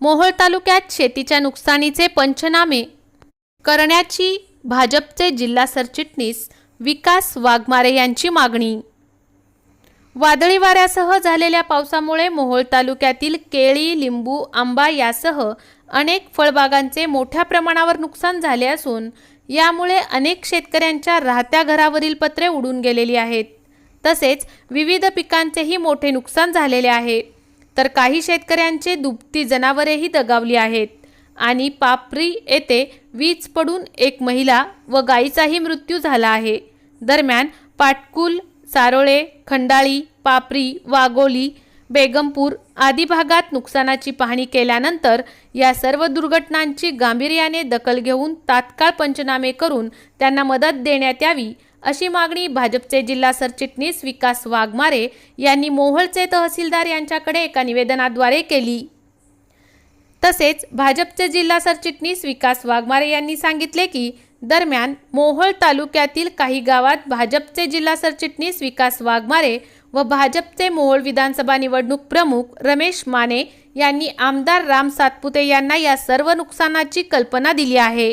मोहोळ तालुक्यात शेतीच्या नुकसानीचे पंचनामे करण्याची भाजपचे जिल्हा सरचिटणीस विकास वाघमारे यांची मागणी. वादळी वाऱ्यासह झालेल्या पावसामुळे मोहोळ तालुक्यातील केळी लिंबू आंबा यासह अनेक फळबागांचे मोठ्या प्रमाणावर नुकसान झाले असून यामुळे अनेक शेतकऱ्यांच्या राहत्या घरावरील पत्रे उडून गेलेली आहेत. तसेच विविध पिकांचेही मोठे नुकसान झालेले आहे. तर काही शेतकऱ्यांचे दुभती जनावरेही दगावली आहेत. आणि पापरी येथे वीज पडून एक महिला व गायीचाही मृत्यू झाला आहे. दरम्यान पाटकुल सारोळे खंडाळी पापरी वागोली बेगमपूर आदी भागात नुकसानाची पाहणी केल्यानंतर या सर्व दुर्घटनांची गांभीर्याने दखल घेऊन तात्काळ पंचनामे करून त्यांना मदत देण्यात यावी अशी मागणी भाजपचे जिल्हा सरचिटणीस विकास वाघमारे यांनी मोहोळचे तहसीलदार यांच्याकडे एका निवेदनाद्वारे केली. तसेच भाजपचे जिल्हा सरचिटणीस विकास वाघमारे यांनी सांगितले की दरम्यान मोहोळ तालुक्यातील काही गावात भाजपचे जिल्हा सरचिटणीस विकास वाघमारे व भाजपचे मोहोळ विधानसभा निवडणूक प्रमुख रमेश माने यांनी आमदार राम सातपुते यांना या सर्व नुकसानाची कल्पना दिली आहे.